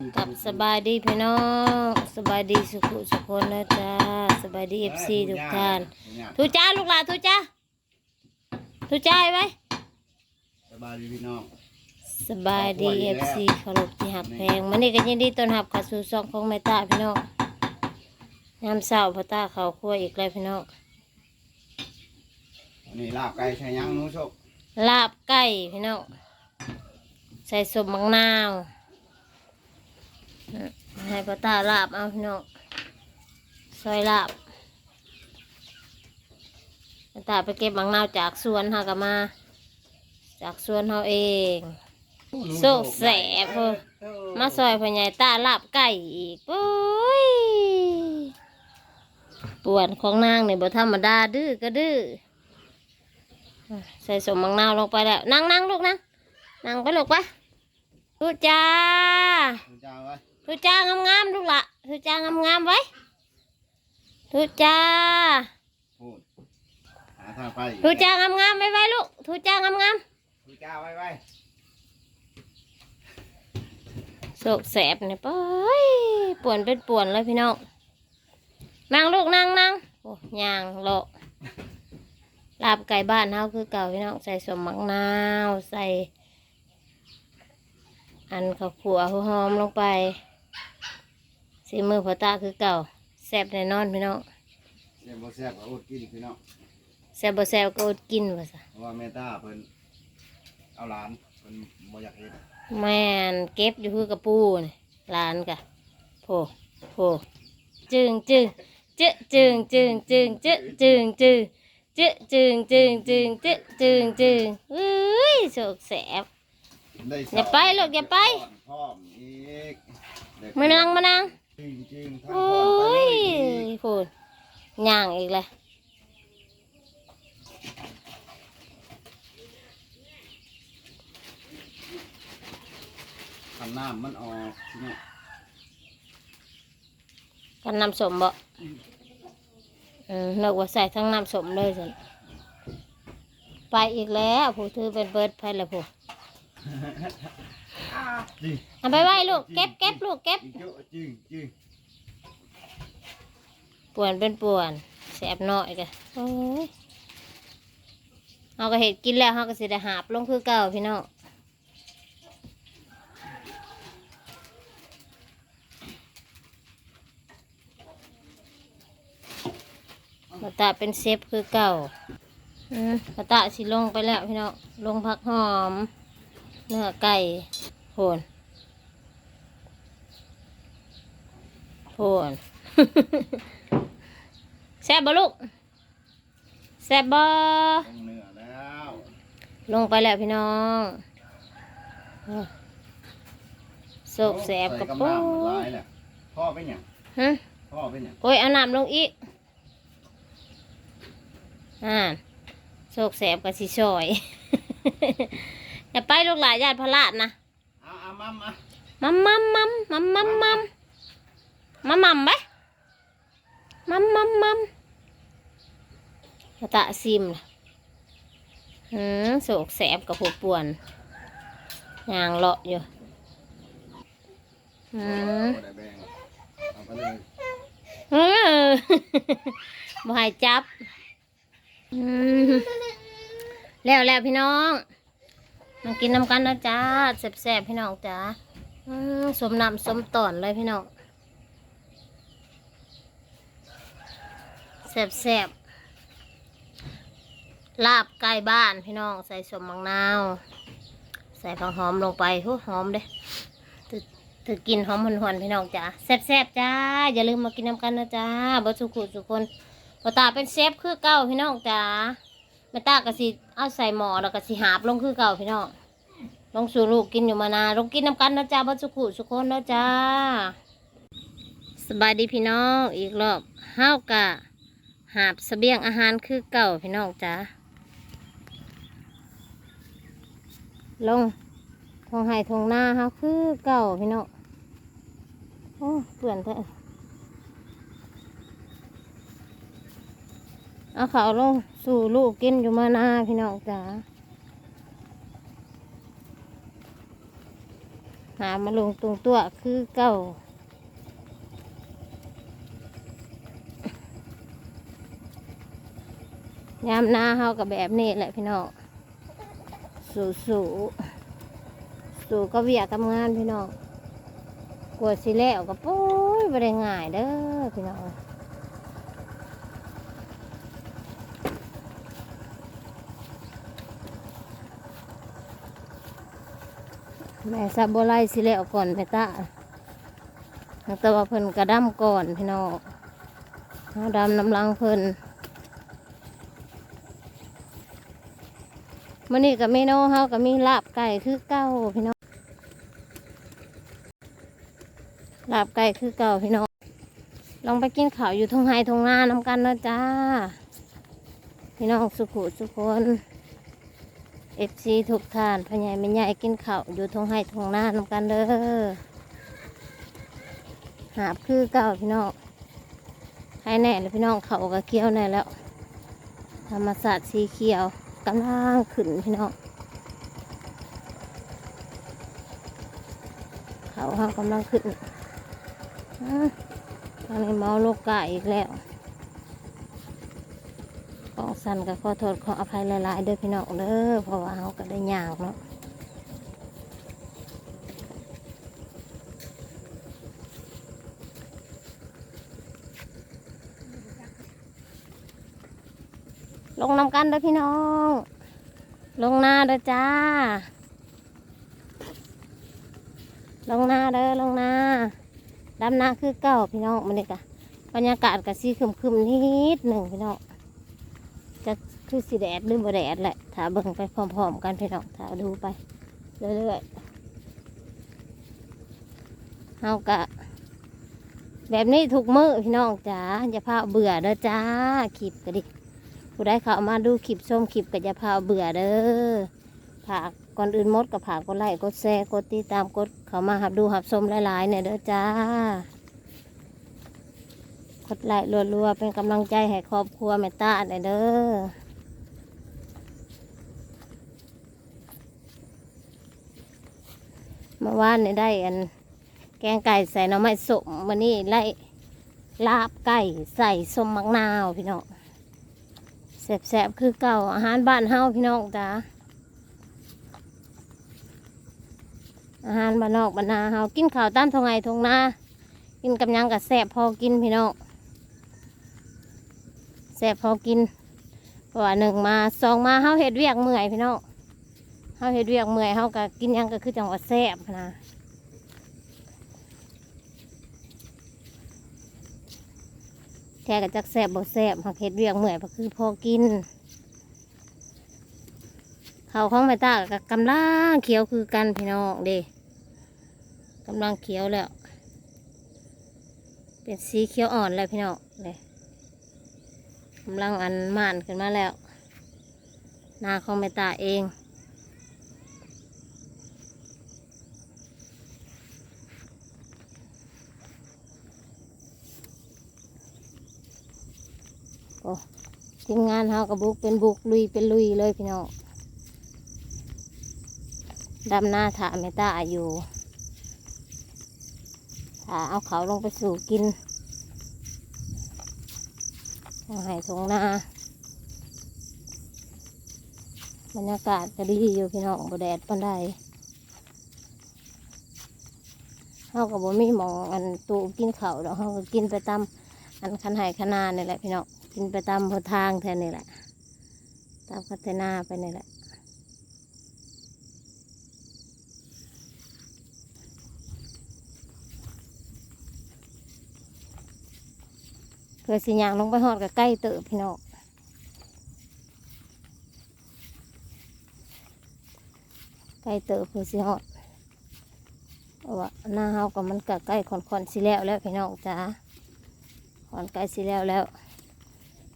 กับสบายดีพี่น้องสบายดีสุขุสุขคนนะจ๊ะสบายดีเอฟซีทุกท่านทุจ้าลูกหลานทุจ้าทุจ้าไว้สบายดีพี่น้องสบายดีเอฟซีเคารพที่หักแพงมันนี่ก็ยินดีต้อนรับเข้าสู่ซองของแม่ตาพี่น้องยามเช้าพ่อตาเขาครัวอีกแล้วพี่น้องวันนี้ลาบไก่ใช้ยังหนู้โชคลาบไก่พี่น้องใส่สมมังนาวอืม ให้พ่อตาลาบเอาพี่น้องซอยลาบพ่อตาไปเก็บมังนาวจากสวนเฮาก็มา จากสวนเฮาเองโซกแสบเพิ่นมาซอยพ่อใหญ่ตาลาบไก่อีกปุ้ยปวนของนางนี่บ่ธรรมดาดื้อก็ดื้ออะใส่สมมังนาวลงไปแล้วนั่งนั่งลูกนั่งนั่งไปลูกไปทุจ้าคุณจ้าไว้ ทุจ้างามๆลูกละทุจ้างามๆไว้ทุจ้าพูดหาทางไปทุจ้างามๆไว้ไว้ลูกทุจ้างามทุจ้าไว้ไว้ๆโศกแสบเนี่ยป้อยป่วนเป็นป่วนเลยพี่น้องนั่งลูกนั่งนั่งโอ้ยางโลลาบไก่บ้านเฮาคือเก่าพี่น้องใส่สมมักนาวใส่ อันข้าวขัวหัวหอมลงไป สีมือพอตาคือเก่าแซ่บแน่นอนพี่น้องเสียบบ่แซ่บก็อดกินพี่น้องแซ่บบ่แซ่บก็อดกินว่าซะเพราะว่าแม่ตาเพิ่นเอาหลานเพิ่นบ่อยากเฮ็ดแม่นเก็บอยู่คือกระปูนี่ร้านกะโพโพจึงจึงจึจึงจึงจึงจึจึงจึงจึจึงจึงจึงจึจึงจึงอุ้ยโศกแสบได้อย่าไปลูกอย่าไป พร้อมอีกได้มานั่งมานั่ง จริงจริงๆทั้งโอ้พร้อมไปยเลยอีกพูดย่างอีกเลยทำน้ำมันออกพี่น้องกันน้ำสมบ่เออนึกว่าใส่ทั้งน้ำสมเลยสิไปอีกแล้วผู้ถือเป็นเบิร์ดไปแล้วผู้ จริงเอาไปไว้ลูก เก็บเก็บลูกเก็บจริงจริงจริงป่วนเป็นป่วนแสบหน่อยกันโอ้ยเอาก็เห็ดกินแล้วเขาก็สิได้หาบลงคือเก่าพี่น้องมาตาเป็นเซฟคือเก่าอืมมาตาสิลงไปแล้วพี่น้องลงผักหอม เนื้อไก่ โผนโผนแซ่บบ่ลูกแซ่บบ่ลงเนื้อแล้วลงไปแล้วพี่น้องเออโศกแสบกับใส่ปูน้ำมันหลายแหละพ่อเป็นหยังฮะพ่อเป็นหยังโอ้ยเอาน้ำลงอีกอ่าโศกแสบกับสิชอย อย่าไปลูกหลานญาติพระราชนะเอาเอา มัมมัมมัมมัมมัมมัมมัมมัมมัมไปมัมมัมมัมกระตะซิมล่ะหืมโศกแสบกับหัวป่วนยางเลาะอยู่หืมเออบ่ให้จับอืมแล้วแล้วพี่น้อง มากินน้ำกันนะจ้าแซ่บๆพี่น้องจ้าสมน้ำสมตอนเลยพี่น้องแซ่บๆลาบไก่บ้านพี่น้อง ใส่สมมังนาว ใส่ผักหอมลงไปหูหอมเด้ถือถือกินหอมหวนๆพี่น้องจ้าแซ่บๆจ้า อย่าลืมมากินน้ำกันนะจ้าบ่สุขุสุคนพอตาเป็นเซฟคือเก่าพี่น้องจ้าแม่ตากระสิ เอาใส่หม้อแล้วก็สิหาบลงคือเก่าพี่น้องลงสู่ลูกกินอยู่มานานลงกินน้ำกันนะจ้าบัสุขุสุคนนะจ้าสบายดีพี่น้องอีกรอบห้าวกะหาบเสบียงอาหารคือเก่าพี่น้องจ้าลงทงไห้ทงหน้าเฮาคือเก่าพี่น้องโอ้เปื่อนแท้ เอาเขาวลงสู่ลูกกินอยู่มานาพี่น้องจ้าหามาลงตรงตัวคือเก้ายามหน้าเฮากับแบบนี้แหละพี่น้อง สู่สู่สู่ก็เวียกทำงานพี่น้องกวดสิแล้วก็ปุ้ยบ่ได้ง่ายเด้อพี่น้อง แม่ซาโบไลสิแล้วก่อนแม่ตาแต่ว่าเพิ่นกระดำก่อนพี่น้องเฮาดำน้ำลังเพิ่นมื่อนี้กับเมนูเฮาก็มีลาบไก่คือเก้าพี่น้องลาบไก่คือเก่าพี่น้องลองไปกินข้าวอยู่ทงไฮทงนาน้ำกันนะจ้า พี่น้องสุขุสุคน เอฟซีทุกท่านพ่อใหญ่แม่ใหญ่กินข้าวอยู่ทงไฮทงนาน้ำกันเด้อหาบคือเก่าพี่น้องให้แน่เลยพี่น้องเขาก็เคี้ยวแน่แล้ว ธรรมศาสตร์สีเขียวกำลังขึ้นพี่น้องเขาเขากำลังขึ้นอะทางนี้เมาโลกาอีกแล้ว สันก็ขอโทษขออภัยหลายๆเด้อพี่น้องเด้อเพราะว่าเขาก็ได้ยากเนาะลงนำกันเด้อพี่น้อง ลงนาเด้อจ้า ลงนาเด้อลงนาดำนาคือเก่าพี่น้องมันนี่กะบรรยากาศกะสีคึมคึมๆนิดหนึ่งพี่น้อง คือสีแดดหรือบ่แดดแหละถ้าเบิ่งไปพร้อมๆกันพี่น้องถ้าดูไปเรื่อยๆเฮากะแบบนี้ทุกมือพี่น้องจ้าอย่าพาเบื่อเด้อจ้าคลิปก็ดิผู้ได้เข้ามาดูคลิปชมคลิปก็จะพาเบื่อเด้อผากก่อนอื่นมดกับผากกดไลค์กดแชร์กดติดตามกดเข้ามาหับดูหับชมหลายๆเนี่ยเด้อจ้ากดไลค์รัวๆเป็นกำลังใจให้ครอบครัวแม่ตาเนี่ยเด้อ เมื่อวานเนี่ยได้อันแกงไก่ใส่หน่อไม้สมวันนี้ไล่ลาบไก่ใส่สมมักนาวพี่น้องแสบๆคือเก่าอาหารบ้านเฮาพี่น้องจ้าอาหารบ้านนอกบ้านนาเฮากินข้าวตามทงไงทงนากินกับยังกับแสบพอกินพี่น้องแสบพอกินเพราะว่าหนึ่งมาสองมาเฮาเห็ดเวียกเมื่อยพี่น้อง เฮาเห็ดเวียกเมื่อยเฮาก็กินหยังก็คือจังหวัดแสบนะแค่กับจักแสบบ่แสบหักเห็ดเวียกเมื่อยก็คือพอกินเขาของแม่ตากับกำลังเขียวคือกันพี่น้องเด้กำลังเขียวแล้ว เป็นสีเขียวอ่อนแล้วพี่น้องเลยกำลังอันม่านขึ้นมาแล้ว นาของแม่ตาเองโอ้ ทีมงานเฮากับบุกเป็นบุกลุยเป็นลุยเลยพี่น้องดำหน้าถาเมตาอยู่ถาเอาเขาลงไปสู่กินทางไห้ทงนาบรรยากาศก็ดีอยู่พี่น้องบแดดปันใดเขากับบ่มีหมองอันตูกินเขาวดอกเขาก็กินไปตาม อันคันไห้ขนานี่แหละพี่น้องกินไปตามพทางแทนนี่แหละ ตามคัตนาไปนี่แหละเพื่อสิยางลงไปหอดกับใกล้เติบพี่น้องใกล้เติบเพื่อสิหอดว่าหน้าเฮากับมันกับใกล้คอนคอนๆสิแล้วแล้วพี่น้องจ้า คอนใกล้สิแล้วแล้ว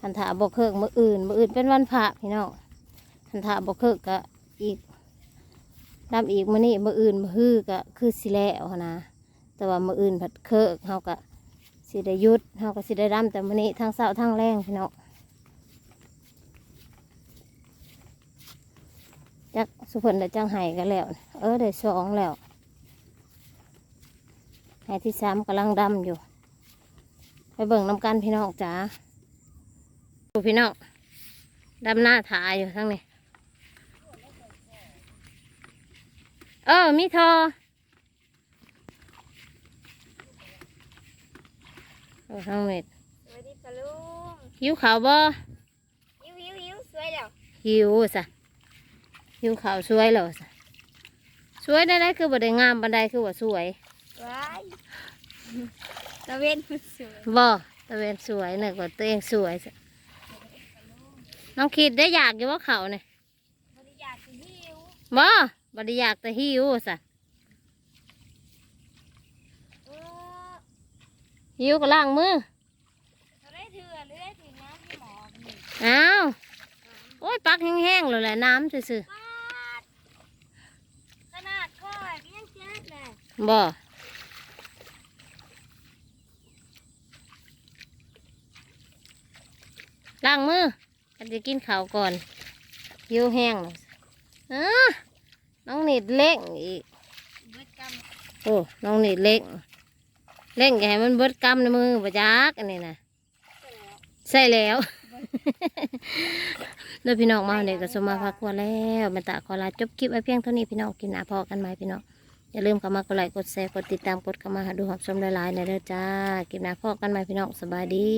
คันถาบกเคิกมืออื่นมืออื่นเป็นวันพระพี่น้องคันถาบกเคิกก็อีกดำอีกมือนี่มืออื่นมือฮือก็คือสิแล้วนะแต่ว่ามืออื่นผัดเคิกเฮาก็สิได้ยุดเฮาก็สิได้รำแต่มื้อนี้ทั้งเช้าทั้งแรงพี่น้องจักสุพิ่นได้จังไห้กันแล้ว เออได้สองแล้วให้ที่สามกำลังดำอยู่ เบิ่งน้ำกันพี่น้องจ๋าดูพี่น้องดำหน้าถ่ายอยู่ทั้งนี้เออมีทอโอ้ทั้งเม็ดสวัสดีจ้าลุงหิวขาวบ่ยิ้วยิ้วยิ้วสวยแล้วหิวสะหิวขาวสวยเหรอสะสวยได้ได้คือบ่ได้งามบันไดคือว่าสวยว้าย ตะเวนมันสวยบ่ตะเวนสวยเนี่ยก็ตัวเองสวยสะน้องคิดได้อยากอยู่ว่าเขาเนี่ยบริยากสิหิวบ่บ่ได้อยากแต่หิวสะเออหิวก็ล้างมือเราได้เถื่อหรือได้ถึงน้ำที่หมอนี่อ้าวโอ้ยปักแห้งๆเลยแหละน้ำซื่อปาดขนาดก้อยก็ยังเจ็บเลยๆบ่ ล้างมือกันจะกินข้าวก่อนหิวแห้งเลยอ้าน้องนิดเล็กอีกโอ้น้องนิดเล็กเล่งอย่าให้มันเบิดกำในมือประจักอันนี้นะเสร็จแล้วแล้วพี่น้องมาเนี่ยก็สมมาพักครัวแล้วแม่ตาขอลาจบคลิปไว้เพียงเท่านี้พี่น้องกินหนาพอกันไหมพี่น้องอย่าลืมเข้ามากดไลค์กดแชร์กดติดตามกดเข้ามาหาดูหอบชมหลายๆในเด้อจ้ากินหนาพอกันไหมพี่น้องสบายดี